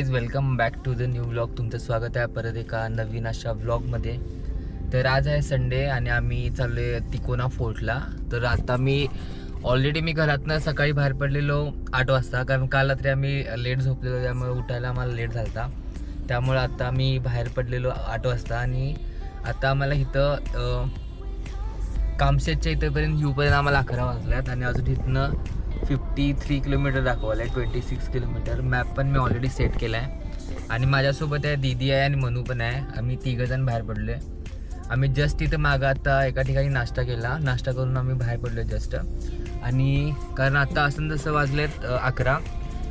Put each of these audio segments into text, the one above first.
Guys welcome back to the new blog तुमचं स्वागत आहे परत एका नवीन अशा ब्लॉगमध्ये तर आज आहे संडे आणि आम्ही चाललो आहे तिकोना फोर्टला. तर आता मी ऑलरेडी मी घरातनं सकाळी बाहेर पडलेलो आठ वाजता. कारण काल रात्री आम्ही लेट झोपलेलो त्यामुळे उठायला आम्हाला लेट झाला त्यामुळे आता मी बाहेर पडलेलो आठ वाजता आणि आता आम्हाला इथं कामशेतच्या इथंपर्यंत येऊपर्यंत आम्हाला अकरा वाजल्यात आणि अजून इथनं फिफ्टी थ्री किलोमीटर दाखवलं आहे ट्वेंटी सिक्स किलोमीटर मॅप पण मी ऑलरेडी सेट केला आहे आणि माझ्यासोबत आहे दीदी आहे आणि मनू पण आहे. आम्ही तिघंजण बाहेर पडलो आहे आम्ही जस्ट तिथं मागं आता एका ठिकाणी नाश्ता केला. नाश्ता करून आम्ही बाहेर पडलो जस्ट आणि कारण आता असं जसं वाजलेत अकरा.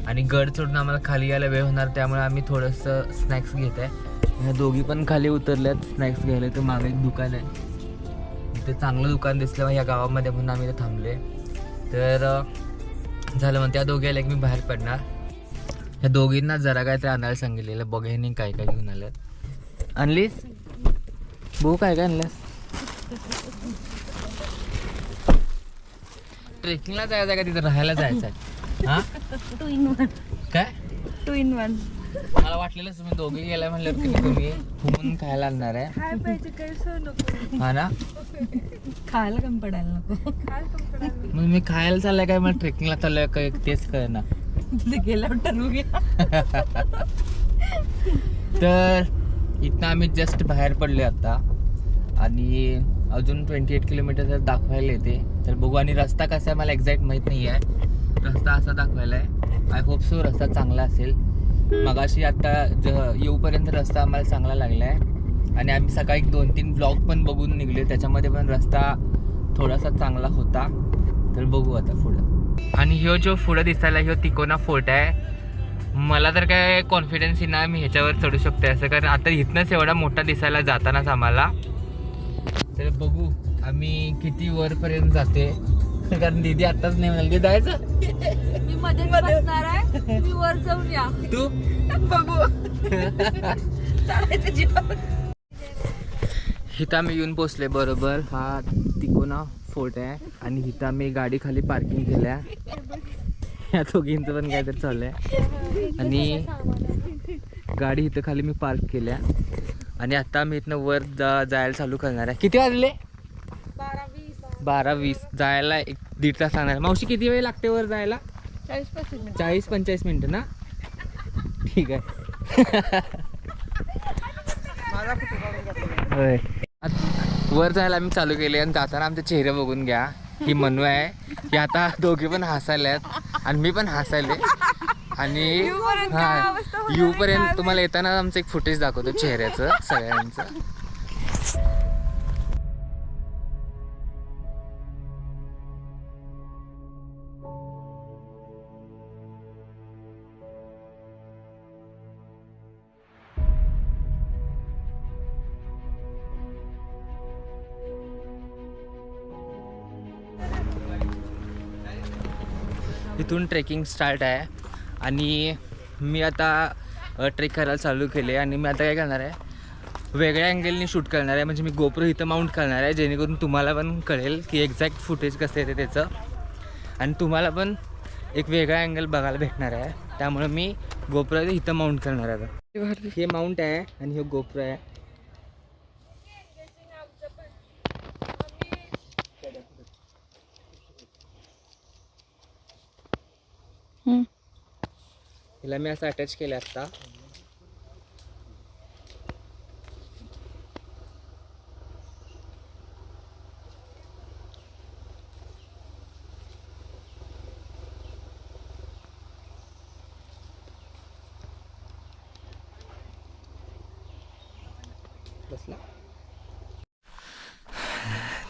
आणि गड सोडून आम्हाला खाली यायला वेळ होणार त्यामुळे आम्ही थोडंसं स्नॅक्स घेत आहे ह्या दोघी पण खाली उतरल्यात स्नॅक्स घ्यायला. तर मागे एक दुकान आहे. तिथे चांगलं दुकान दिसलं या गावामध्ये म्हणून आम्ही थांबले तर झालं मग त्या दोघी मी बाहेर पडणार. ह्या दोघींना जरा काय ते आणायला सांगितलेलं. बघ ह्यांनी काय काय घेऊन आल्यात. आणलीस? भाऊ काय काय आणल्यास. ट्रेकिंगला जायचं का तिथं राहायला जायचं आहे? हा? टू इन वन काय? टू इन वन मला वाटलेलं तुम्ही दोघे गेल्या म्हणल्यावर की तुम्ही घुमून खायला आणणार आहे. काय पाहिजे काही नको. हा ना? खायला कमी पडायला नको. मग मी खायला चाललंय काय? मला ट्रेकिंगला चाललंय काय तेच कळ ना गेल्यावर ठरवूया तर इथनं आम्ही जस्ट बाहेर पडले आता. आणि अजून ट्वेंटी एट किलोमीटर दाखवायला येते तर बघू. आणि रस्ता कसा आहे मला एक्झॅक्ट माहीत नाही आहे रस्ता असा दाखवायला आहे आय होप सो रस्ता चांगला असेल. मगाशी आता ज येऊपर्यंत रस्ता आम्हाला चांगला लागला आहे आणि आम्ही सकाळी दोन तीन ब्लॉग पण बघून निघले त्याच्यामध्ये पण रस्ता थोडासा चांगला होता. तर बघू आता पुढं. आणि ह्यो जो पुढं दिसायला ह्यो तिकोना फोर्ट आहे. मला तर काय कॉन्फिडन्स ना मी ह्याच्यावर चढू शकते असं. कारण आता इथनंच एवढा मोठा दिसायला जातानाच आम्हाला. तर बघू आम्ही किती वरपर्यंत जाते कारण दीदी आताच नाही म्हणाल. जायचं. मी मध्ये बसणार आहे. मी वर जाऊन या. तू? बघू. इथं आम्ही येऊन पोचले बरोबर. हा तिकोना फोर्ट आहे. आणि इथं आम्ही गाडी खाली पार्किंग केल्या. या दोघींचं पण काहीतरी चाललंय आणि गाडी इथं खाली मी पार्क केल्या. आणि आता आम्ही इथनं वर जा जायला चालू करणार आहे. किती वाजले? बारा वीस जायला एक दीड तास लागणार. मावशी किती वेळ लागते वर जायला? चाळीस पस्तीस मिनिट. चाळीस पंचेचाळीस मिनटं ना? ठीक आहे. वर जायला आम्ही चालू केले आणि जाताना आमचे चेहरे बघून घ्या. ही मनू आहे. की आता दोघे पण हसायल्यात आणि मी पण हसायले. आणि हा येऊपर्यंत तुम्हाला येताना आमचं एक फुटेज दाखवतो चेहऱ्याचं सगळ्यांचं. इथून ट्रेकिंग स्टार्ट आहे. आणि मी आता ट्रेक करायला चालू केले आणि मी आता काय करणार आहे वेगळ्या अँगलनी शूट करणार आहे. म्हणजे मी गोप्रो इथं माउंट करणार आहे जेणेकरून तुम्हाला पण कळेल की एक्झॅक्ट फुटेज कसं येते त्याचं. आणि तुम्हाला पण एक वेगळा अँगल बघायला भेटणार आहे. त्यामुळे मी गोप्रो इथं माउंट करणार आहे. हे माउंट आहे आणि हे गोप्रो आहे. हिला मी असं अटॅच केलं आत्ता.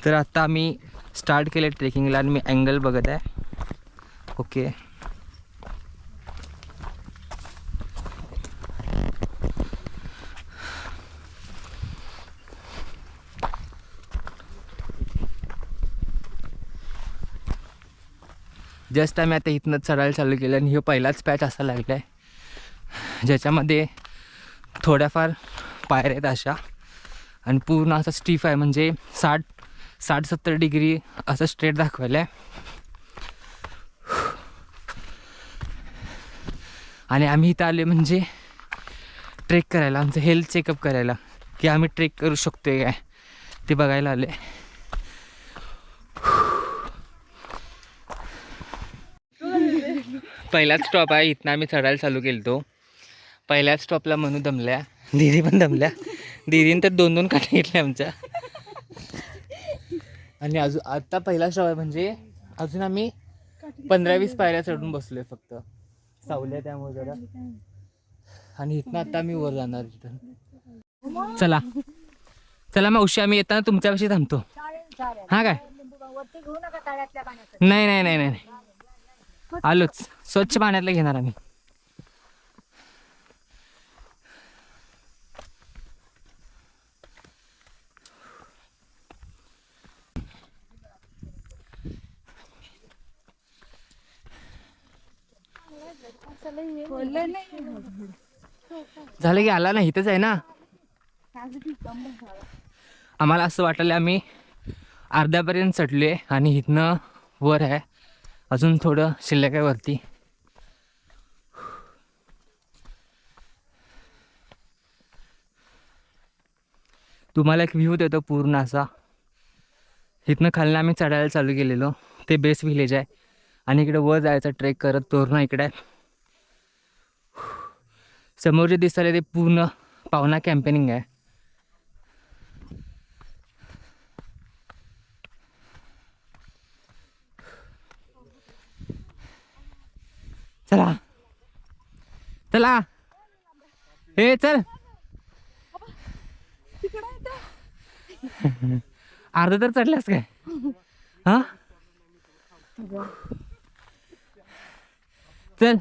तर आता आम्ही स्टार्ट केले ट्रेकिंगला आणि मी अँगल बघत आहे. ओके जस्ट आम्ही आता इथनं चढायला चालू केलं आणि हे पहिलाच पॅच असा लागला आहे. ज्याच्यामध्ये थोड्याफार पायऱ्या आहेत अशा. आणि पूर्ण असा स्टीफ आहे म्हणजे साठ साठ सत्तर डिग्री असं स्ट्रेट दाखवायला आहे. आणि आम्ही इथं आले म्हणजे ट्रेक करायला आमचं हेल्थ चेकअप करायला. की आम्ही ट्रेक करू शकतो आहे काय? ते बघायला आले पहिलाच स्टॉप आहे. इथनं आम्ही चढायला चालू केलं तो पहिल्याच स्टॉपला म्हणू दमल्या. दिदी पण दमल्या. दिदीने तर दोन दोन काटे घेतल्या आमच्या. आणि अजून आत्ता पहिला स्टॉप आहे म्हणजे अजून आम्ही पंधरा वीस पायऱ्या चढून बसलोय फक्त. सावल्या त्यामुळे जरा. आणि इथनं आता आम्ही वर जाणार इथं चला. चला मावशी आम्ही येताना तुमच्यापाशी थांबतो. हा काय? नाही नाही नाही नाही. आलोच. स्वच्छ पाण्यातलं घेणार आम्ही. झालं की आला ना इथंच आहे ना? आम्हाला असं वाटलं आम्ही अर्ध्यापर्यंत चढलोय आणि इथनं वर आहे. अजून थोडं शिल्लक आहे वरती. तुम्हाला एक व्ह्यू देतो पूर्ण असा. इथनं खालनं आम्ही चढायला चालू केलेलो. ते बेस्ट व्हिलेज आहे. आणि इकडे वर जायचं ट्रेक करत तोरणा इकडे समोर जे दिसतं ते पूर्ण पावना कॅम्पेनिंग आहे. चला. चला. हे चल. अर्ध तर चढल्यास काय? हा? चल.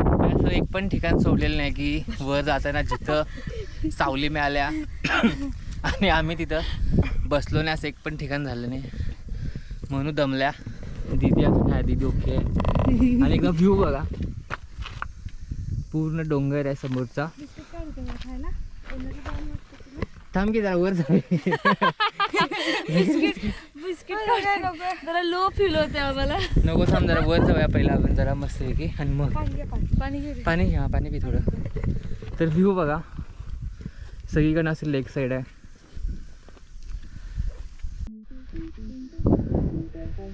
असं एक पण ठिकाण सोडलेलं नाही की वर जाताना जिथं सावली मिळाल्या आणि आम्ही तिथं बसलो नाही असं एक पण ठिकाण झालं नाही. म्हणून दमल्या. दीदी अजून आहे दीदी ओके आहे. आणि एकदा व्ह्यू बघा. पूर्ण डोंगर आहे समोरचा. थांब की जरा वर जरा लो फील होते आम्हाला. नको थांब जरा वर जाऊया पहिला आपण जरा मस्त की आणि मग पाणी घ्या पाणी. पी थोडं. तर व्ह्यू बघा. सगळीकडनं असं लेक साईड आहे.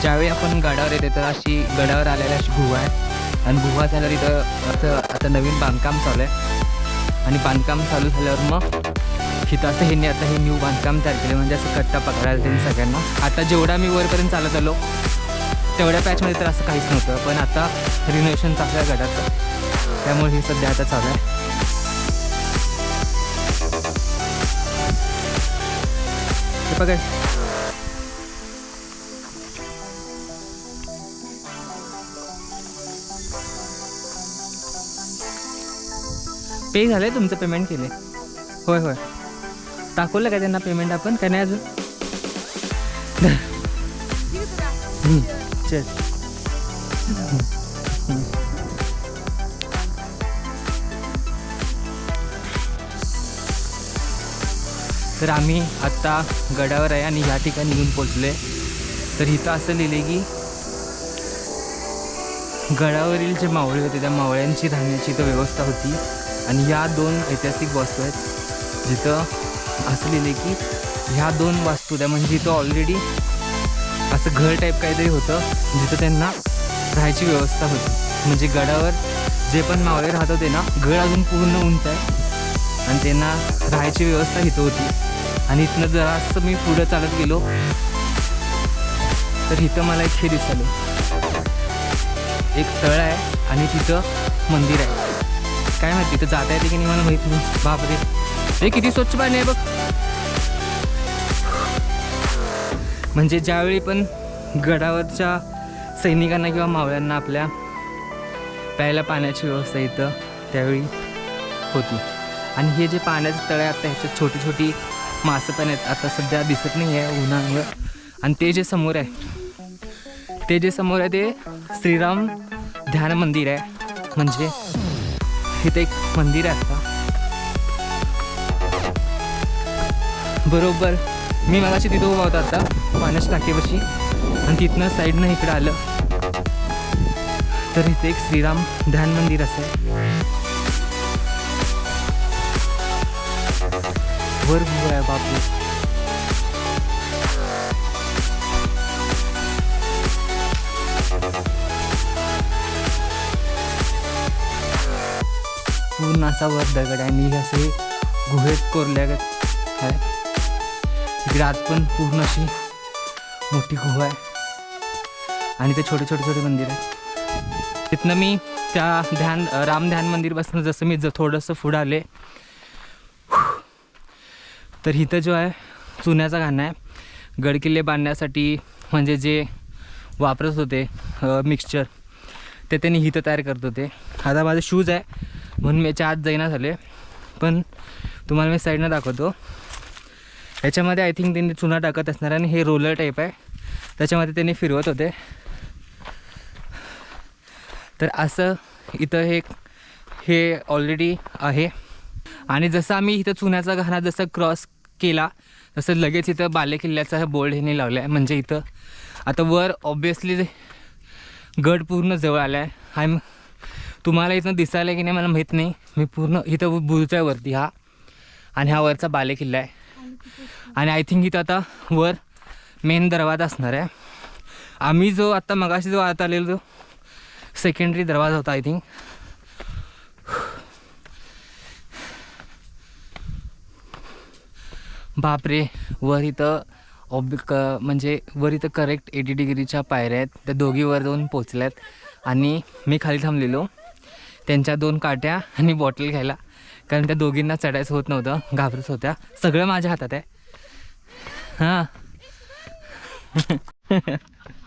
ज्यावेळी आपण गडावर येते तर अशी गडावर आलेली अशी गुहा आहे आणि गुहा झाल्यावर इथं असं आता नवीन बांधकाम चालू आहे. आणि बांधकाम चालू झाल्यावर मग तिथं असं ह्यांनी आता हे न्यू बांधकाम तयार केले म्हणजे असं कट्टा पकडायला त्यांनी सगळ्यांना. आता जेवढा मी वरपर्यंत चालत आलो तेवढ्या पॅचमध्ये तर असं काहीच नव्हतं. पण आता रिनोव्हेशन चालू आहे गडाचं. त्यामुळे हे सध्या आता चालू आहे. बघा पे झालंय तुमचं पेमेंट केले होय होय. दाखवलं का त्यांना पेमेंट आपण? काय नाही अजून? चल. तर आम्ही आत्ता गडावर आहे आणि ह्या ठिकाणी येऊन पोचलो आहे तर इथं असं लिहिले की गडावरील जे मावळे होते त्या मावळ्यांची राहण्याची इथं व्यवस्था होती. आणि या दोन ऐतिहासिक वास्तू आहेत जिथं असं लिहिले की ह्या दोन वास्तू त्या म्हणजे इथं ऑलरेडी असं घर टाईप काहीतरी होतं जिथं त्यांना राहायची व्यवस्था होती. म्हणजे गडावर जे पण मावळे राहत होते ना गड अजून पूर्ण उंच आहे. आणि त्यांना राहायची व्यवस्था इथं होती. आणि इथनं जरासं मी पुढं चालत गेलो तर इथं मला एक हे दिसलं. एक तळ आहे आणि तिथं मंदिर आहे. काय माहिती तिथं जाता येते की नाही मला माहिती नाही. बापरे. हे किती स्वच्छ पाणी आहे बघ. म्हणजे ज्यावेळी पण गडावरच्या सैनिकांना किंवा मावळ्यांना आपल्या प्यायला पाण्याची व्यवस्था इथं त्यावेळी होती. आणि हे जे पाण्याचं तळे आता ह्याच्यात छोटी छोटी मासं पण आहेत. आता सध्या दिसत नाही आहे उन्हामुळं आणि ते जे समोर आहे ते जे समोर आहे ते श्रीराम ध्यान मंदिर आहे. म्हणजे इथे एक मंदिर आहे का बरोबर. मी मगाशी तिथं उभा होता आता पाण्याच्या टाकेपाशी. आणि तिथनं साईडनं इकडं आलं. तर इथे एक श्रीराम ध्यान मंदिर असं वर बापू पूर्ण असा वर दगड आहे. आणि हे असे गुहेत कोरल्यागत आहे तिकडे आत पण पूर्ण अशी मोठी गुहा आहे. आणि ते छोटे छोटे छोटे मंदिर आहे. तिथनं मी त्या ध्यान राम ध्यान मंदिरपासून जसं मी ज थोडंसं पुढं आले. तर इथं जो आहे चुन्याचा घाणा आहे. गडकिल्ले बांधण्यासाठी म्हणजे जे वापरत होते मिक्सचर ते त्यांनी हिथं तयार करत होते. आता माझे शूज आहे. म्हणून मी याच्या आत जाईना झाले. पण तुम्हाला मी साईडनं दाखवतो. याच्यामध्ये आय थिंक त्यांनी चुना टाकत असणार आणि हे रोलर टाईप आहे. त्याच्यामध्ये त्यांनी फिरवत होते. तर असं इथं हे हे ऑलरेडी आहे. आणि जसं आम्ही इथं चुन्याचा घाणा जसं क्रॉस केला तसं लगेच इथं बालेकिल्ल्याचा हे बोर्ड ह्याने लावला आहे म्हणजे इथं. आता वर ऑब्वियसली गड पूर्ण जवळ आला आहे आय तुम्हाला इथं दिसायला की नाही मला माहीत नाही. मी पूर्ण इथं बुजच्या वरती हा. आणि हा वरचा बालेकिल्ला आहे. आणि आय थिंक इथं आता वर मेन दरवाजा असणार आहे. आम्ही जो आत्ता मगाशी जो आत आलेलो जो सेकंडरी दरवाजा होता आय थिंक बापरे वर इथं ऑब क म्हणजे वर इथं करेक्ट एटी डिग्रीच्या पायऱ्या आहेत. त्या दोघी वर जाऊन पोचल्यात आणि मी खाली थांबलेलो. त्यांच्या दोन काट्या आणि बॉटल घ्यायला. कारण त्या दोघींना चढायचं होत नव्हतं. घाबरत होत्या. सगळं माझ्या हातात आहे. हां.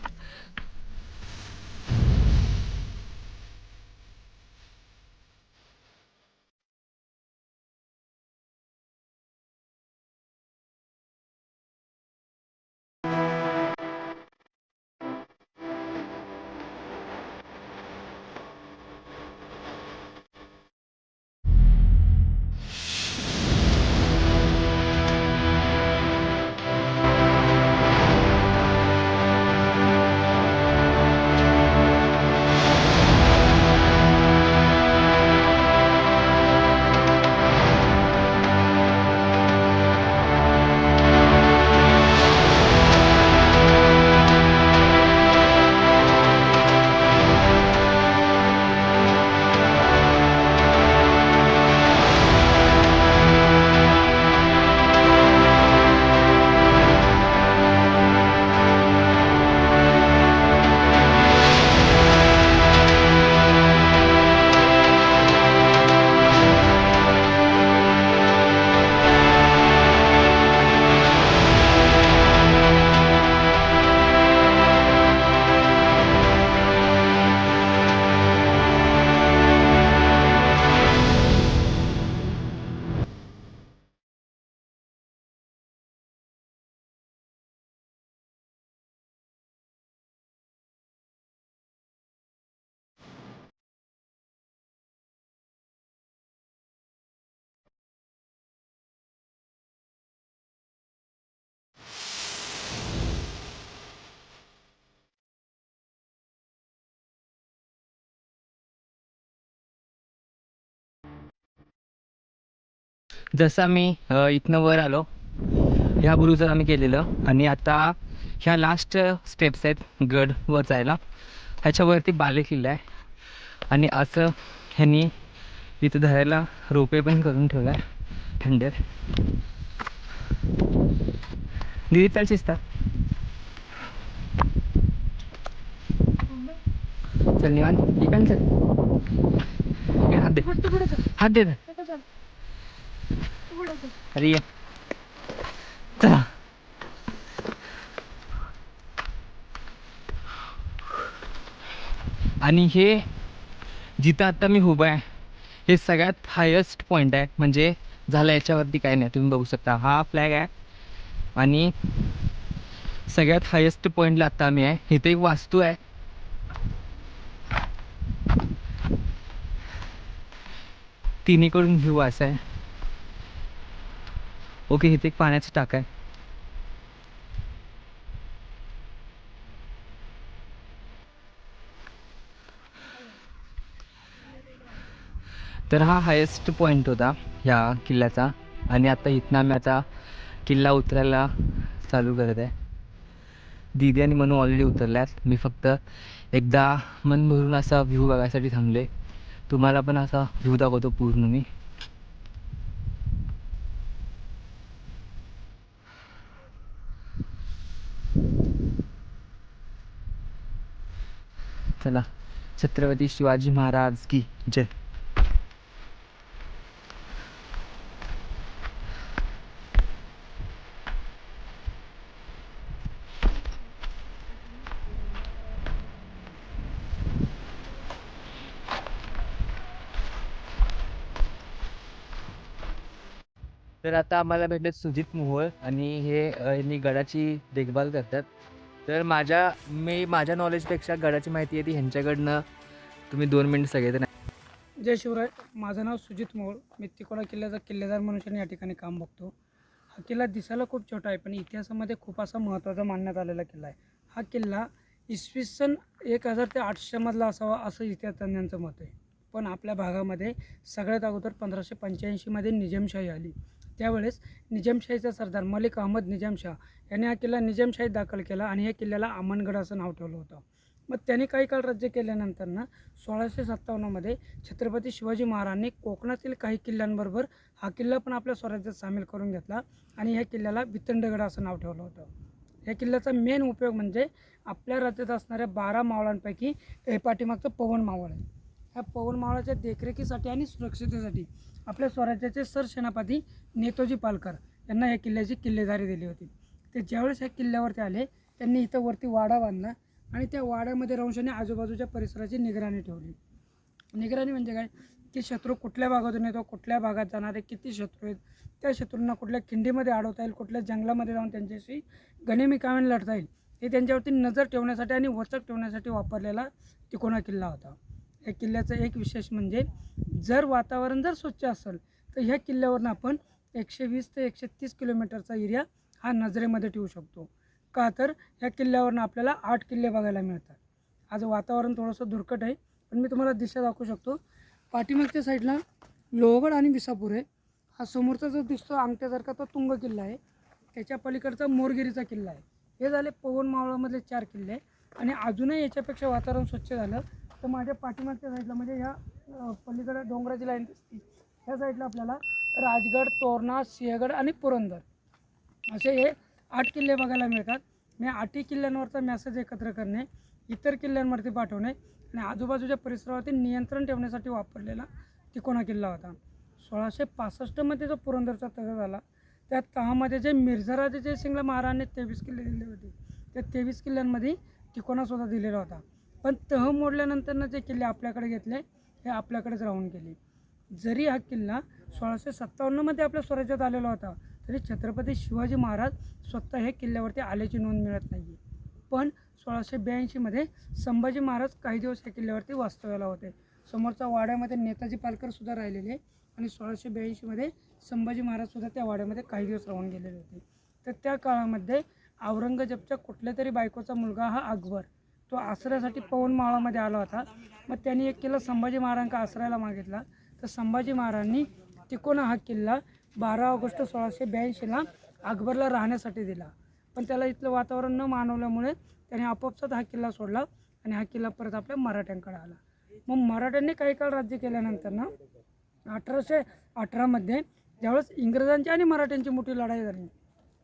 जसं मी इथनं वर आलो ह्या बुरुजात आम्ही केलेलं आणि आता ह्या लास्ट स्टेप्स आहेत गड वर जायला ह्याच्यावरती बालेकिल्ला आहे आणि असं ह्यांनी इथं धरायला रोपे पण करून ठेवला आहे थंडर दीदी त्याला तर चल निवान इकडे चल. हात दे. हात दे. अरे चला. आणि हे जिथं आता मी उभा आहे हे सगळ्यात हायेस्ट पॉईंट आहे. म्हणजे झालं याच्यावरती काय नाही. तुम्ही बघू शकता. हा फ्लॅग आहे. आणि सगळ्यात हायेस्ट पॉईंटला आता आम्ही आहे. इथे एक वास्तू आहे. तिन्हीकडून व्ह्यू असा आहे. ओके इथे एक पाण्याचं टाक आहे. तर हा हायेस्ट पॉईंट होता ह्या किल्ल्याचा आणि आता इथनं आम्ही आता किल्ला उतरायला चालू करत आहे. दीदी आणि मनू ऑलरेडी उतरल्यात. मी फक्त एकदा मन भरून असा व्ह्यू बघायसाठी थांबले तुम्हाला पण असा व्ह्यू दाखवतो पूर्ण मी. चला छत्रपती शिवाजी महाराज की जय. तर आता आम्हाला भेटले सुजित मोहोळ आणि हे यांनी गडाची देखभाल करतात. तर माझ्या मी माझ्या नॉलेजपेक्षा गडाची माहिती आहे ती ह्यांच्याकडनं. तुम्ही दोन मिनिट सगळे जय शिवराय माझं नाव सुजित मोळ मी तिकोडा किल्ल्याचा किल्लेदार म्हणून या ठिकाणी काम बघतो. हा किल्ला दिसायला खूप छोटा आहे पण इतिहासामध्ये खूप असा महत्त्वाचा मानण्यात आलेला किल्ला आहे. हा किल्ला इसवी सन एक हजार ते आठशेमधला असावा असं इतिहासतज्ञांचं मत आहे. पण आपल्या भागामध्ये सगळ्यात अगोदर पंधराशे पंच्याऐंशीमध्ये निजामशाही आली. त्यावेळेस निजामशाहीचा सरदार मलिक अहमद निजामशाह यांनी हा किल्ला निजामशाहीत दाखल केला आणि या किल्ल्याला अमनगड असं नाव ठेवलं होतं. मग त्यांनी काही काळ राज्य केल्यानंतर ना सोळाशे सत्तावन्नमध्ये छत्रपती शिवाजी महाराजांनी कोकणातील काही किल्ल्यांबरोबर हा किल्ला पण आपल्या स्वराज्यात सामील करून घेतला आणि ह्या किल्ल्याला वितंडगड असं नाव ठेवलं होतं. या किल्ल्याचा मेन उपयोग म्हणजे आपल्या राज्यात असणाऱ्या बारा मावळांपैकी हे पाठीमागचं पवन मावळ आहे. ह्या पवनमावळाच्या देखरेखीसाठी आणि सुरक्षितेसाठी आपल्या स्वराज्याचे सरसेनापती नेतोजी पालकर यांना या किल्ल्याची किल्लेदारी दिली होती. ते ज्यावेळेस ह्या किल्ल्यावरती आले त्यांनी इथं वरती वाडा बांधला आणि त्या वाड्यामध्ये राहून त्यांनी आजूबाजूच्या परिसराची निगराणी ठेवली. निगराणी म्हणजे काय? की शत्रू कुठल्या भागातून येतो कुठल्या भागात जाणारे किती शत्रू आहेत? त्या शत्रूंना कुठल्या खिंडीमध्ये अडवता येईल कुठल्या जंगलामध्ये जाऊन त्यांच्याशी गनिमी लढता येईल हे त्यांच्यावरती नजर ठेवण्यासाठी आणि वचक ठेवण्यासाठी वापरलेला तिकोणा किल्ला होता. या किल्ल्याचं एक विशेष म्हणजे जर वातावरण जर स्वच्छ असेल तर ह्या किल्ल्यावरनं आपण एकशे वीस ते एकशे तीस किलोमीटरचा एरिया हा नजरेमध्ये ठेवू शकतो. का तर ह्या किल्ल्यावरनं आपल्याला आठ किल्ले बघायला मिळतात. आज वातावरण थोडंसं धुरकट आहे पण मी तुम्हाला दिशा दाखवू शकतो. पाठीमागच्या साईडला लोहगड आणि विसापूर आहे. हा समोरचा जो दिसतो अंगठ्यासारखा तो तुंग किल्ला आहे. त्याच्या पलीकडचा मोरगिरीचा किल्ला आहे. हे झाले पवन मावळामधले चार किल्ले. आणि अजूनही याच्यापेक्षा वातावरण स्वच्छ झालं तर माझ्या पाठीमागच्या साईडला म्हणजे ह्या पलीकडे डोंगराची लाईन दिसते. ह्या साईडला आपल्याला राजगड तोरणा सिंहगड आणि पुरंदर असे हे आठ किल्ले बघायला मिळतात. मी आठही किल्ल्यांवरचा मेसेज एकत्र करणे इतर किल्ल्यांवरती पाठवणे आणि आजूबाजूच्या परिसरावरती नियंत्रण ठेवण्यासाठी वापरलेला तिकोणा किल्ला होता. सोळाशे पासष्टमध्ये जो पुरंदरचा तह झाला त्या तहामध्ये जे मिर्झाराजे जयसिंगला महाराजांनी तेवीस किल्ले दिले होते त्या तेवीस किल्ल्यांमध्ये तिकोणासुद्धा दिलेला होता. पण तह मोडल्यानंतरनं जे किल्ले आपल्याकडे घेतले हे आपल्याकडेच राहून गेले. जरी हा किल्ला सोळाशे सत्तावन्नमध्ये आपल्या स्वराज्यात आलेला होता तरी छत्रपती शिवाजी महाराज स्वतः हे किल्ल्यावरती आल्याची नोंद मिळत नाही पण सोळाशे ब्याऐंशीमध्ये संभाजी महाराज काही दिवस या किल्ल्यावरती वास्तव्याला होते. समोरच्या वाड्यामध्ये नेताजी पालकर सुद्धा राहिलेले आणि सोळाशे ब्याऐंशीमध्ये संभाजी महाराज सुद्धा त्या वाड्यामध्ये काही दिवस राहून गेलेले होते. तर त्या काळामध्ये औरंगजेबच्या कुठल्या तरी बायकोचा मुलगा हा अकबर. तो आसऱ्यासाठी पवन मावळामध्ये आला होता. मग त्यांनी एक किल्ला संभाजी महाराजांका आश्रयाला मागितला. तर संभाजी महाराजांनी तिकोना हा किल्ला बारा ऑगस्ट सोळाशे ब्याऐंशीला अकबरला राहण्यासाठी दिला. पण त्याला इथलं वातावरण न मानवल्यामुळे त्याने आपोआपसात हा किल्ला सोडला आणि हा किल्ला परत आपल्या मराठ्यांकडे आला. मग मराठ्यांनी काही काळ राज्य केल्यानंतर ना अठराशे अठरामध्ये ज्यावेळेस इंग्रजांची आणि मराठ्यांची मोठी लढाई झाली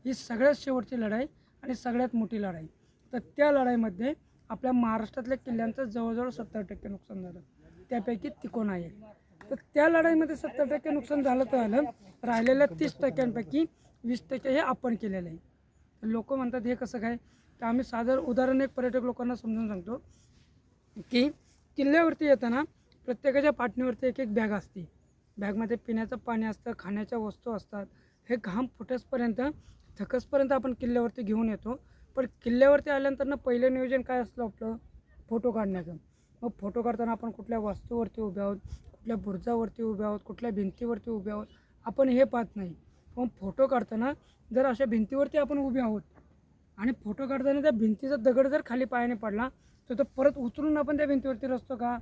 ही सगळ्यात शेवटची लढाई आणि सगळ्यात मोठी लढाई. तर त्या लढाईमध्ये आपल्या महाराष्ट्रातल्या किल्ल्यांचं जवळजवळ सत्तर टक्के नुकसान झालं. त्यापैकी तिकोण आहे. तर त्या लढाईमध्ये सत्तर टक्के नुकसान झालं तर झालं. राहिलेल्या तीस टक्क्यांपैकी वीस टक्के हे आपण केलेलं आहे. तर लोक म्हणतात हे कसं काय? तर आम्ही साधारण उदाहरण एक पर्यटक लोकांना समजून सांगतो की किल्ल्यावरती येताना प्रत्येकाच्या पाटणीवरती एक एक बॅग असते. बॅगमध्ये पिण्याचं पाणी असतं खाण्याच्या वस्तू असतात. हे घाम फुटेसपर्यंत थकसपर्यंत आपण किल्ल्यावरती घेऊन येतो. पण किल्ल्यावरती आल्यानंतर ना पहिलं नियोजन काय असलं आपलं? फोटो काढण्याचं. मग फोटो काढताना आपण कुठल्या वास्तूवरती उभे आहोत? कुठल्या बुर्जावरती उभे आहोत? कुठल्या भिंतीवरती उभे आहोत? आपण हे पाहत नाही. पण फोटो काढताना जर अशा भिंतीवरती आपण उभे आहोत आणि फोटो काढताना त्या भिंतीचा दगड जर खाली पायाने पडला तर तो परत उचलून आपण त्या भिंतीवरती रचतो का?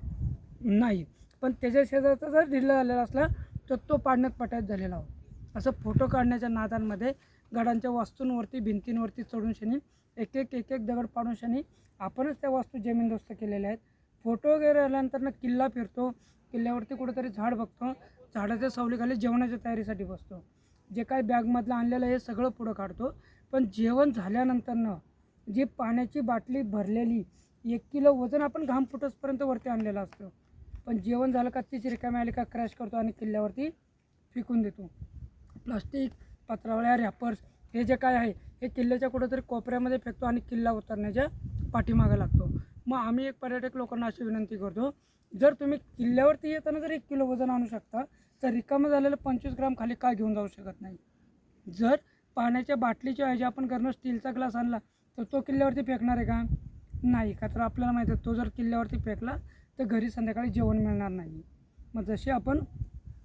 नाही. पण त्याच्या शेजारचा जर ढिल्ला झालेला असला तर तो पाडण्यात पटायत झालेला आहोत. असं फोटो काढण्याच्या नादांमध्ये गडांच्या वास्तूंवरती भिंतींवरती चढून शनी एक एक एक एक दगड पाडून शनी आपणच त्या वास्तू जमीनदोस्त केलेल्या आहेत. फोटो वगैरे आल्यानंतर ना किल्ला फिरतो. किल्ल्यावरती कुठेतरी झाड बघतो. झाडाच्या सावलीखाली जेवणाच्या तयारीसाठी बसतो. जे काय बॅगमधलं आणलेलं आहे हे सगळं पुढं काढतो. पण जेवण झाल्यानंतरनं जी पाण्याची बाटली भरलेली एक किलो वजन आपण घाम फुटसपर्यंत वरती आणलेलं असतं. पण जेवण झालं का तीच रिकामी आली का क्रॅश करतो आणि किल्ल्यावरती फेकून देतो. प्लास्टिक पत्रावळ्या रॅपर्स हे जे काय आहे हे किल्ल्याच्या कुठेतरी कोपऱ्यामध्ये फेकतो आणि किल्ला उतरण्याच्या पाठीमागं लागतो. मग आम्ही एक पर्यटक लोकांना अशी विनंती करतो जर तुम्ही किल्ल्यावरती येताना जर एक किलो वजन आणू शकता तर रिकामं झालेलं पंचवीस ग्राम खाली का घेऊन जाऊ शकत नाही? जर पाण्याच्या बाटलीच्या ऐवजी आपण करणं स्टीलचा ग्लास आणला तर तो किल्ल्यावरती फेकणार आहे का? नाही का तर आपल्याला माहिती आहे तो जर किल्ल्यावरती फेकला तर घरी संध्याकाळी जेवण मिळणार नाही. मग जशी आपण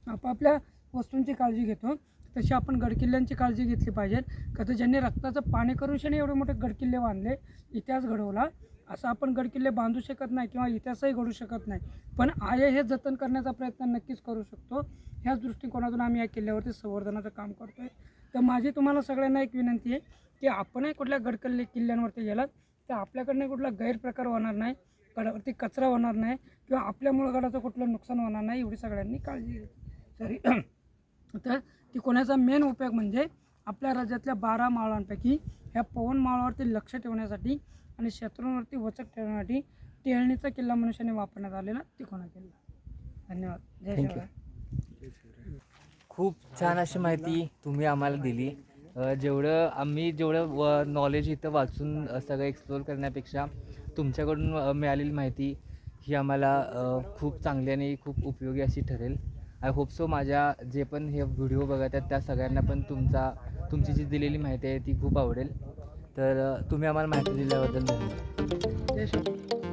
आपापल्या वस्तूंची काळजी घेतो तशी आपण गडकिल्ल्यांची काळजी घेतली पाहिजे. का तर ज्यांनी रक्ताचं पाणी करून शनी एवढे मोठे गडकिल्ले बांधले इतिहास घडवला. असं आपण गडकिल्ले बांधू शकत नाही किंवा इतिहासही घडू शकत नाही. पण आहे हे जतन करण्याचा प्रयत्न नक्कीच करू शकतो. ह्याच दृष्टिकोनातून आम्ही या किल्ल्यावरती संवर्धनाचं काम करतो आहे तर माझी तुम्हाला सगळ्यांना एक विनंती आहे की आपणही कुठल्या गडकिल्ले किल्ल्यांवरती गेलात तर आपल्याकडनं कुठला गैरप्रकार होणार नाही गडावरती कचरा होणार नाही किंवा आपल्यामुळं गडाचं कुठलं नुकसान होणार नाही एवढी सगळ्यांनी काळजी घ्यायची सॉरी तर तिकोण्याचा मेन उपयोग म्हणजे आपल्या राज्यातल्या बारा मावळांपैकी ह्या पवन मावळावरती लक्ष ठेवण्यासाठी आणि शत्रूंवरती वचक ठेवण्यासाठी टेळणीचा किल्ला मनुष्याने वापरण्यात आलेला तिकोणा किल्ला. धन्यवाद. जय. शिवराय खूप छान अशी माहिती तुम्ही आम्हाला दिली. जेवढं आम्ही जेवढं नॉलेज इथं वाचून सगळं एक्सप्लोअर करण्यापेक्षा तुमच्याकडून मिळालेली माहिती ही आम्हाला खूप चांगली आणि खूप उपयोगी अशी ठरेल. आय होप सो माझ्या जे पण हे व्हिडिओ बघत आहेत त्या सगळ्यांना पण तुमचा तुमची जी दिलेली माहिती आहे ती खूप आवडेल. तर तुम्ही आम्हाला माहिती दिल्याबद्दल धन्यवाद.